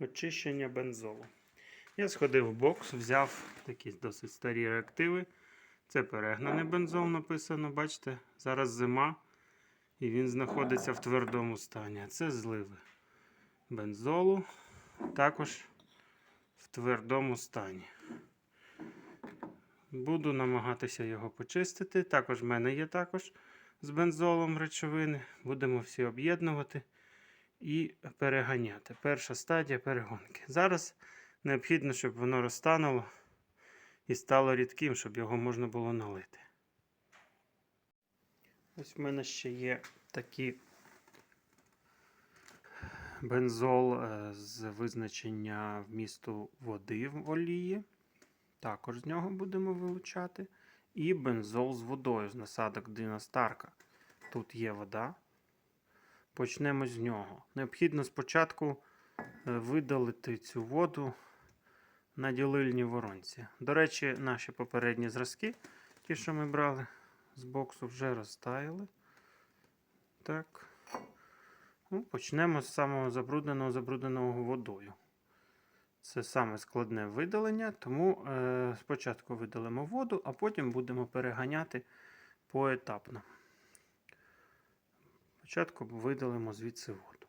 Очищення бензолу. Я сходив в бокс, взяв такі досить старі реактиви. Це перегнаний бензол написано, бачите, зараз зима, і він знаходиться в твердому стані. Це зливи бензолу, також в твердому стані. Буду намагатися його почистити. Також в мене є також з бензолом речовини. Будемо всі об'єднувати і переганяти. Перша стадія перегонки. Зараз необхідно, щоб воно розтануло і стало рідким, щоб його можна було налити. Ось в мене ще є такі бензол е, з визначення вмісту води в олії. Також з нього будемо вилучати. І бензол з водою з насадок Дина Старка. Тут є вода. Почнемо з нього. Необхідно спочатку е, видалити цю воду на ділильній воронці. До речі, наші попередні зразки, ті, що ми брали з боксу, вже розтаяли. Так. Ну, почнемо з самого забрудненого забрудненого водою. Це саме складне видалення, тому е, спочатку видалимо воду, а потім будемо переганяти поетапно. Спочатку видалимо звідси воду.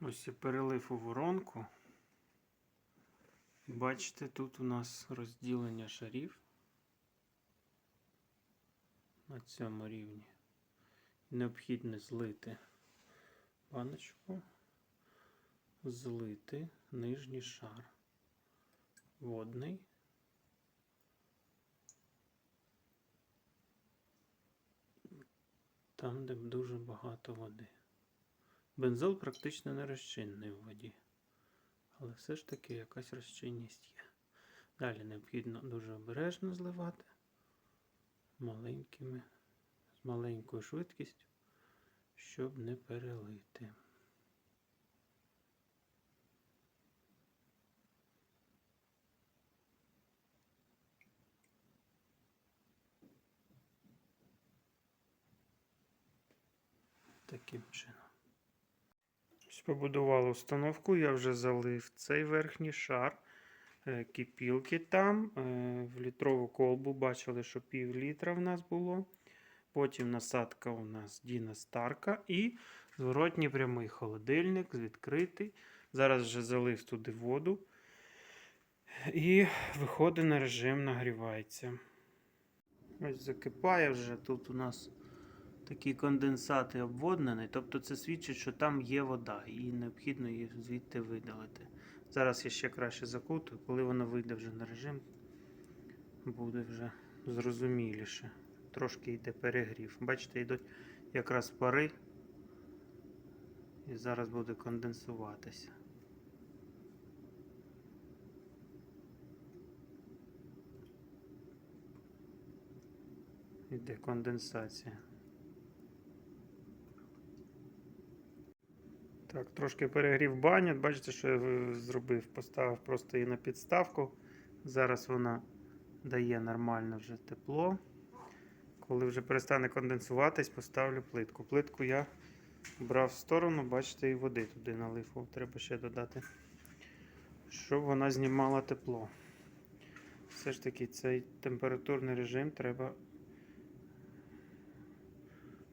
Ось я перелив у воронку. Бачите, тут у нас розділення шарів на цьому рівні. Необхідно злити баночку, злити нижній шар водний. Там, де дуже багато води. Бензол практично не розчинний в воді. Але все ж таки якась розчинність є. Далі необхідно дуже обережно зливати маленькими, з маленькою швидкістю, щоб не перелити. Таким чином. Ось Побудували установку, я вже залив цей верхній шар е, кипілки там. е, В літрову колбу бачили, що пів літра в нас було. Потім насадка у нас Діна Старка і зворотній прямий холодильник відкритий. Зараз вже залив туди воду. І виходить на режим, нагрівається. Ось закипає вже тут у нас такі конденсати обводнені, тобто це свідчить, що там є вода, і необхідно її звідти видалити. Зараз я ще краще закутую, коли воно вийде вже на режим, буде вже зрозуміліше. Трошки йде перегрів. Бачите, йдуть якраз пари, і зараз буде конденсуватися. Йде конденсація. Так, трошки перегрів баню. Бачите, що я зробив? Поставив просто її на підставку. Зараз вона дає нормально вже тепло. Коли вже перестане конденсуватись, поставлю плитку. Плитку я брав в сторону, бачите, і води туди налив. О, Треба ще додати, щоб вона знімала тепло. Все ж таки, цей температурний режим треба,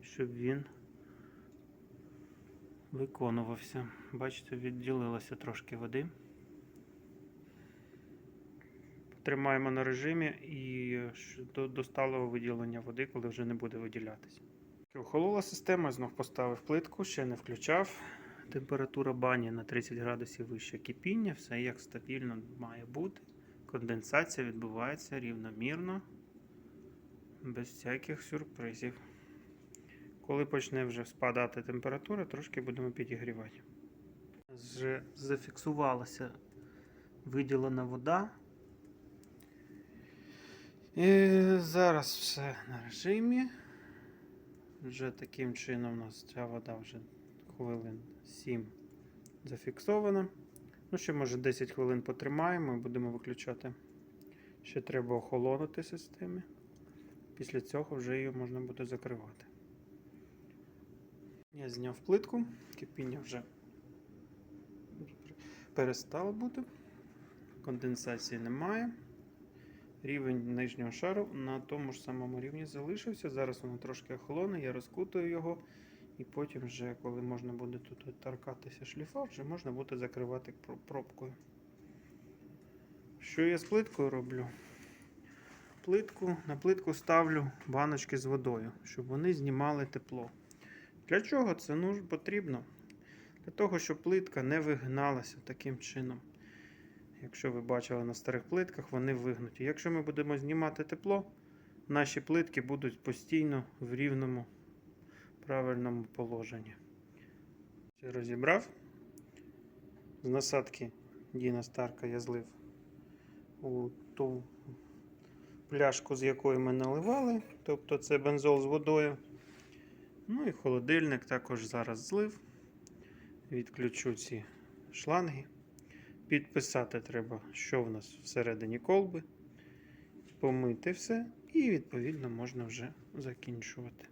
щоб він виконувався. Бачите, відділилося трошки води. Тримаємо на режимі і до, до сталого виділення води, коли вже не буде виділятися. Охолола система, знов поставив плитку, ще не включав. Температура бані на 30 градусів вище кипіння, все як стабільно має бути. Конденсація відбувається рівномірно, без всяких сюрпризів. Коли почне вже спадати температура, трошки будемо підігрівати. Вже зафіксувалася виділена вода. І зараз все на режимі. Вже таким чином у нас ця вода вже хвилин 7 зафіксована. Ну, ще може 10 хвилин потримаємо і будемо виключати. Ще треба охолонути системи. Після цього вже її можна буде закривати. Я зняв плитку, кипіння вже перестало бути. Конденсації немає. Рівень нижнього шару на тому ж самому рівні залишився. Зараз воно трошки охолоне, я розкутую його. І потім, вже, коли можна буде тут торкатися шліфа, вже можна буде закривати пробкою. Що я з плиткою роблю? Плитку, на плитку ставлю баночки з водою, щоб вони знімали тепло. Для чого це ну, потрібно? Для того, щоб плитка не вигиналася таким чином. Якщо ви бачили на старих плитках, вони вигнуті. Якщо ми будемо знімати тепло, наші плитки будуть постійно в рівному правильному положенні. Розібрав. З насадки Діна Старка я злив у ту пляшку, з якої ми наливали, тобто це бензол з водою. Ну і холодильник також зараз злив. Відключу ці шланги. Підписати треба, що в нас всередині колби. Помити все, і відповідно можна вже закінчувати.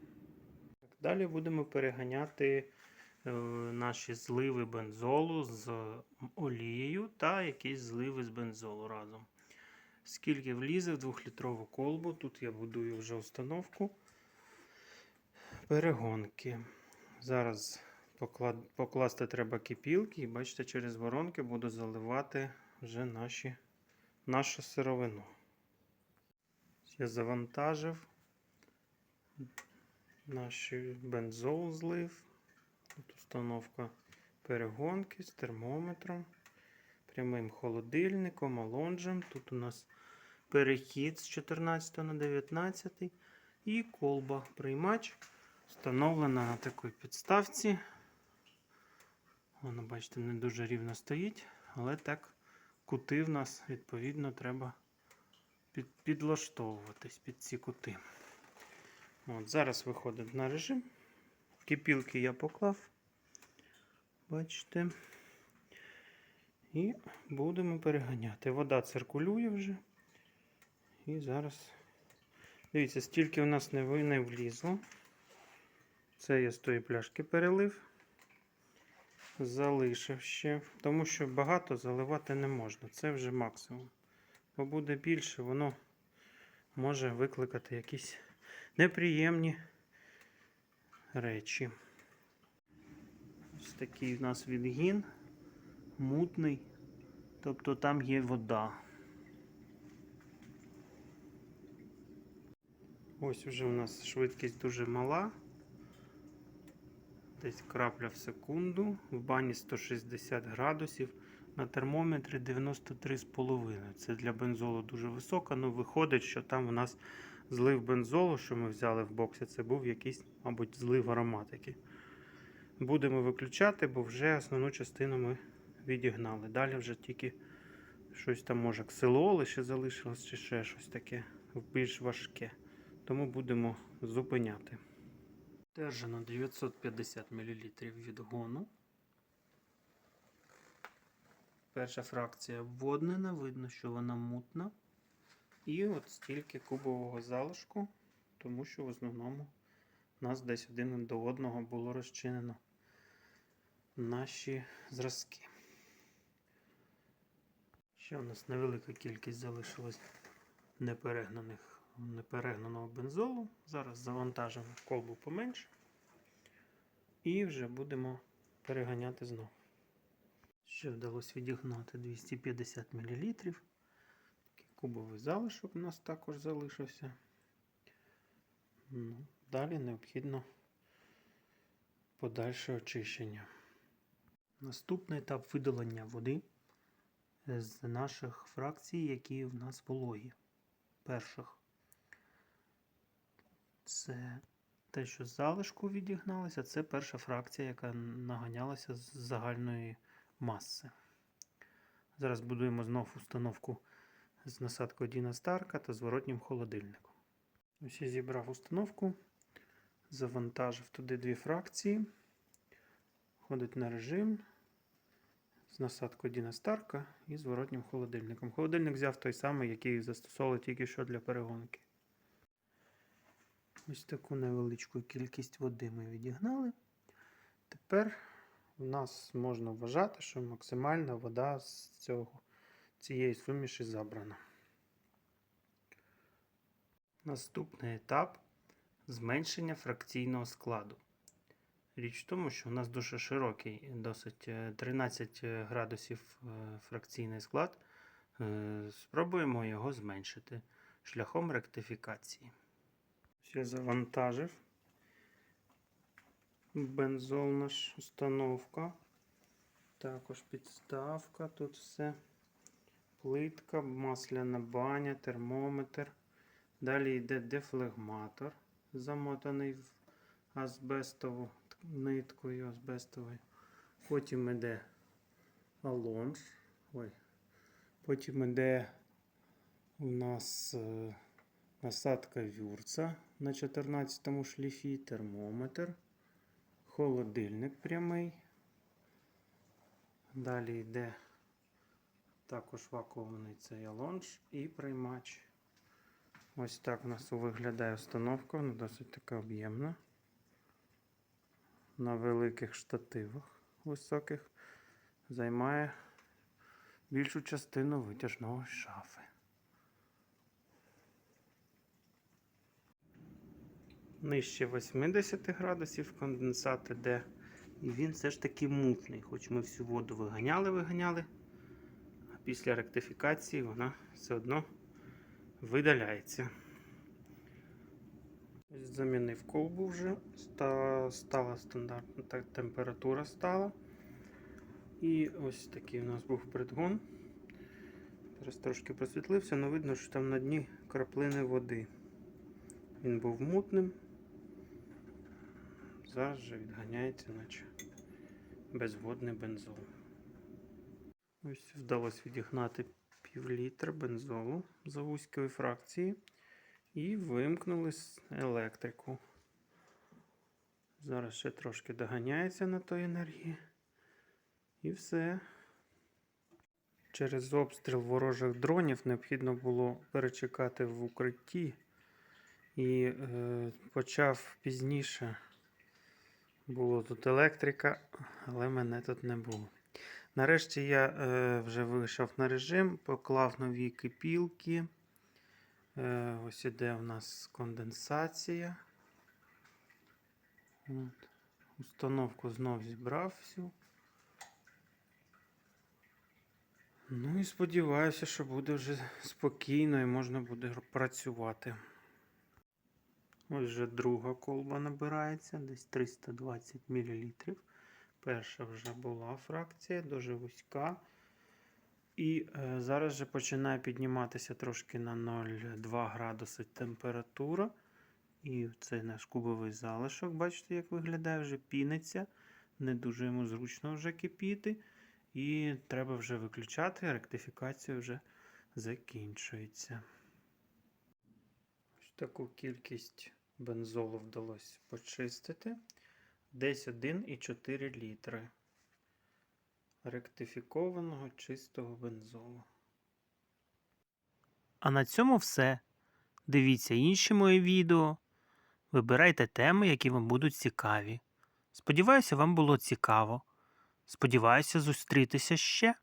Далі будемо переганяти е, наші зливи бензолу з олією та якісь зливи з бензолу разом. Скільки влізе в 2-літрову колбу, тут я будую вже установку перегонки. Зараз покласти треба кипілки, і бачите, через воронки буду заливати вже наші... нашу сировину. Я завантажив наш бензол злив. Тут установка перегонки з термометром, прямим холодильником, алонжем. Тут у нас перехід з 14 на 19 і колба приймач встановлена на такій підставці. Воно, бачите, не дуже рівно стоїть, але так кути в нас, відповідно, треба під, підлаштовуватись під ці кути. От, Зараз виходить на режим. Кипілки я поклав. Бачите. І будемо переганяти. Вода циркулює вже. І зараз. Дивіться, стільки у нас не влізло. Це я з тої пляшки перелив. Залишив ще. Тому що багато заливати не можна. Це вже максимум. Бо буде більше, воно може викликати якісь неприємні речі. Ось такий в нас відгін, мутний, тобто там є вода. Ось вже у нас швидкість дуже мала. Десь крапля в секунду. В бані 160 градусів. На термометрі 93,5. Це для бензолу дуже високо, але виходить, що там у нас злив бензолу, що ми взяли в боксі, це був якийсь, мабуть, злив ароматики. Будемо виключати, бо вже основну частину ми відігнали. Далі вже тільки щось там, може, ксилоли ще залишилось, чи ще щось таке більш важке. Тому будемо зупиняти. Держано 950 мл відгону. Перша фракція обводнена, видно, що вона мутна. І от стільки кубового залишку, тому що в основному у нас десь один до одного було розчинено наші зразки. Ще у нас невелика кількість залишилась неперегнаних, неперегнаного бензолу. Зараз завантажимо колбу поменше. І вже будемо переганяти знову. Ще вдалося відігнати 250 мл. Такий кубовий залишок у нас також залишився. Ну, далі необхідно подальше очищення. Наступний етап видалення води з наших фракцій, які в нас вологі. Перших. Це те, що залишку відігналося, це перша фракція, яка наганялася з загальної маси. Зараз будуємо знов установку з насадкою Діна Старка та зворотнім холодильником. Ось зібрав установку, завантажив туди дві фракції, входить на режим з насадкою Діна Старка і зворотнім холодильником. Холодильник взяв той самий, який застосовували тільки що для перегонки. Ось таку невеличку кількість води ми відігнали. Тепер в нас можна вважати, що максимальна вода з цього, цієї суміші забрана. Наступний етап зменшення фракційного складу. Річ в тому, що у нас дуже широкий, досить е, 13 градусів е, фракційний склад. Е, Спробуємо його зменшити шляхом ректифікації. Ще завантажив бензол наш установка. Також підставка, тут все. Плитка, масляна баня, термометр. Далі йде дефлегматор, замотаний в азбестову ниткою азбестовою. Потім йде алонж. Ой. Потім йде у нас е, насадка вюрца на 14 шліфі, термометр, холодильник прямий. Далі йде також вакуумний цей алонж і приймач. Ось так у нас виглядає установка, вона досить така об'ємна. На великих штативах високих займає більшу частину витяжного шафи. Нижче 80 градусів конденсат іде. І він все ж таки мутний. Хоч ми всю воду виганяли, виганяли, а після ректифікації вона все одно видаляється. Замінив колбу вже, стала стандартна та- температура стала. І ось такий у нас був придгон. Зараз трошки просвітлився, але видно, що там на дні краплини води. Він був мутним. Зараз же відганяється, наче безводний бензол. Ось вдалося відігнати пів літра бензолу за вузької фракції. І вимкнули електрику. Зараз ще трошки доганяється на той енергії. І все. Через обстріл ворожих дронів необхідно було перечекати в укритті. І е, почав пізніше. Було тут електрика, але мене тут не було. Нарешті я е, вже вийшов на режим, поклав нові кипілки. Е, ось іде у нас конденсація. От. Установку знов зібрав всю. Ну і сподіваюся, що буде вже спокійно і можна буде працювати. Ось вже друга колба набирається, десь 320 мл. Перша вже була фракція, дуже вузька. І е, зараз же починає підніматися трошки на 0,2 градуси температура. І цей наш кубовий залишок, бачите, як виглядає, вже піниться. Не дуже йому зручно вже кипіти. І треба вже виключати, ректифікація вже закінчується. Ось таку кількість бензолу вдалося почистити. Десь 1,4 літри ректифікованого чистого бензолу. А на цьому все. Дивіться інші мої відео. Вибирайте теми, які вам будуть цікаві. Сподіваюся, вам було цікаво. Сподіваюся зустрітися ще.